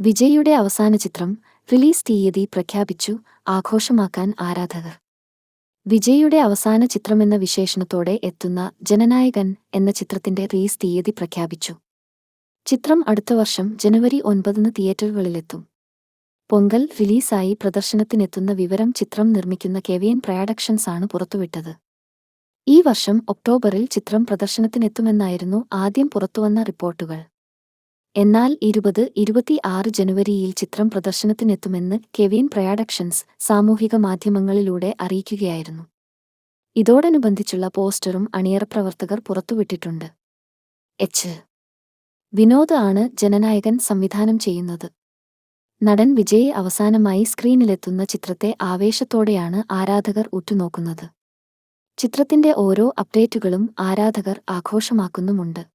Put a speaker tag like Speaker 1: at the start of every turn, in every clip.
Speaker 1: വിജയിയുടെ അവസാന ചിത്രം റിലീസ് തീയതി പ്രഖ്യാപിച്ചു ആഘോഷമാക്കാൻ ആരാധകർ. വിജയുടെ അവസാന ചിത്രമെന്ന വിശേഷണത്തോടെ എത്തുന്ന ജനനായകൻ എന്ന ചിത്രത്തിന്റെ റിലീസ് തീയതി പ്രഖ്യാപിച്ചു. ചിത്രം അടുത്ത വർഷം ജനുവരി ഒൻപതിന് തിയേറ്ററുകളിലെത്തും. പൊങ്കൽ റിലീസായി പ്രദർശനത്തിനെത്തുന്ന വിവരം ചിത്രം നിർമ്മിക്കുന്ന കെവിയൻ പ്രൊഡക്ഷൻസ് ആണ് പുറത്തുവിട്ടത്. ഈ വർഷം ഒക്ടോബറിൽ ചിത്രം പ്രദർശനത്തിനെത്തുമെന്നായിരുന്നു ആദ്യം പുറത്തുവന്ന റിപ്പോർട്ടുകൾ. എന്നാൽ ഇരുപത് ഇരുപത്തിയാറ് ജനുവരിയിൽ ചിത്രം പ്രദർശനത്തിനെത്തുമെന്ന് കെവിൻ പ്രയാഡക്ഷൻസ് സാമൂഹിക മാധ്യമങ്ങളിലൂടെ അറിയിക്കുകയായിരുന്നു. ഇതോടനുബന്ധിച്ചുള്ള പോസ്റ്ററും അണിയറ പ്രവർത്തകർ പുറത്തുവിട്ടിട്ടുണ്ട്. എച്ച്. വിനോദ് ആണ് ജനനായകൻ സംവിധാനം ചെയ്യുന്നത്. നടൻ വിജയ് അവസാനമായി സ്ക്രീനിലെത്തുന്ന ചിത്രത്തെ ആവേശത്തോടെയാണ് ആരാധകർ ഉറ്റുനോക്കുന്നത്. ചിത്രത്തിന്റെ ഓരോ അപ്ഡേറ്റുകളും ആരാധകർ ആഘോഷമാക്കുന്നുമുണ്ട്.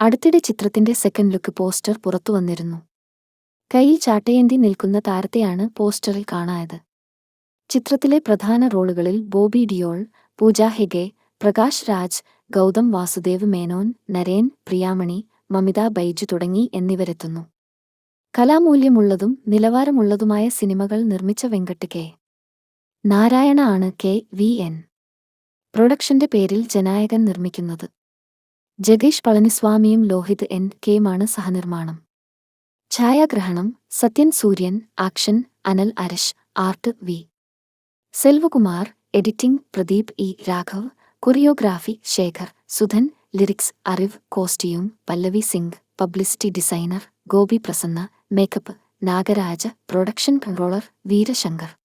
Speaker 1: അടുത്തിടെ ചിത്രത്തിന്റെ സെക്കൻഡ് ലുക്ക് പോസ്റ്റർ പുറത്തു വന്നിരുന്നു. കയ്യിൽ ചാട്ടയേന്തി നിൽക്കുന്ന താരത്തെയാണ് പോസ്റ്ററിൽ കാണായത്. ചിത്രത്തിലെ പ്രധാന റോളുകളിൽ ബോബി ഡിയോൾ പൂജ ഹെഗെ പ്രകാശ് രാജ് ഗൗതം വാസുദേവ് മേനോൻ നരേൻ പ്രിയാമണി മമിത ബൈജു തുടങ്ങി എന്നിവരെത്തുന്നു. കലാമൂല്യമുള്ളതും നിലവാരമുള്ളതുമായ സിനിമകൾ നിർമ്മിച്ച വെങ്കട്ട് കെ. നാരായണ ആണ് കെ വി എൻ. പ്രൊഡക്ഷന്റെ പേരിൽ ജനായകൻ നിർമ്മിക്കുന്നത്. ജഗേഷ് പളനിസ്വാമിയും ലോഹിത് എൻ. കെയുമാണ് സഹനിർമ്മാണം. ഛായാഗ്രഹണം Sathyan Sooryan action Anal Arasu art V. Selvakumar editing Pradeep E. Raghav choreography Sekhar Sudhan lyrics Arivu costume Pallavi Singh publicity designer Gopi Prasanna makeup Nagaraja production controller Veerasankar.